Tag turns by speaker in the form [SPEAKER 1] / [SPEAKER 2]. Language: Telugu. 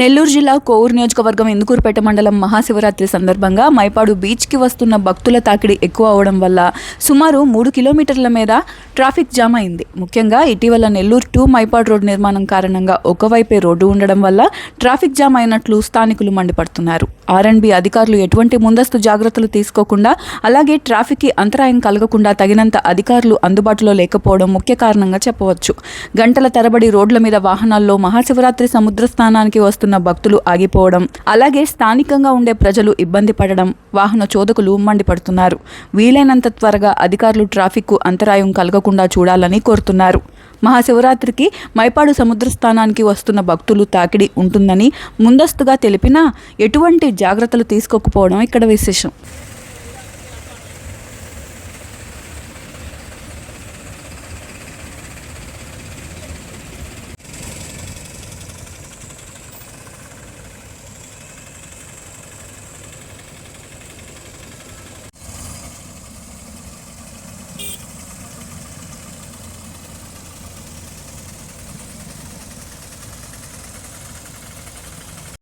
[SPEAKER 1] నెల్లూరు జిల్లా కోవూరు నియోజకవర్గం ఇందుకూరుపేట మండలం మహాశివరాత్రి సందర్భంగా మైపాడు బీచ్కి వస్తున్న భక్తుల తాకిడి ఎక్కువ అవడం వల్ల సుమారు మూడు కిలోమీటర్ల మీద ట్రాఫిక్ జామ్ అయింది. ముఖ్యంగా ఇటీవల నెల్లూరు టు మైపాడు రోడ్డు నిర్మాణం కారణంగా ఒకవైపే రోడ్డు ఉండడం వల్ల ట్రాఫిక్ జామ్ అయినట్లు స్థానికులు మండిపడుతున్నారు. ఆర్ఎండ్బి అధికారులు ఎటువంటి ముందస్తు జాగ్రత్తలు తీసుకోకుండా అలాగే ట్రాఫిక్కి అంతరాయం కలగకుండా తగినంత అధికారులు అందుబాటులో లేకపోవడం ముఖ్య కారణంగా చెప్పవచ్చు. గంటల తరబడి రోడ్ల మీద వాహనాల్లో మహాశివరాత్రి సముద్ర స్నానానికి వస్తున్న భక్తులు ఆగిపోవడం అలాగే స్థానికంగా ఉండే ప్రజలు ఇబ్బంది పడడం వాహన చోదకులు మండిపడుతున్నారు. వీలైనంత త్వరగా అధికారులు ట్రాఫిక్కు అంతరాయం కలగకుండా చూడాలని కోరుతున్నారు. మహాశివరాత్రికి మైపాడు సముద్ర స్థానానికి వస్తున్న భక్తులు తాకిడి ఉంటుందని ముందస్తుగా తెలిపినా ఎటువంటి జాగ్రత్తలు తీసుకోకపోవడం ఇక్కడ విశేషం.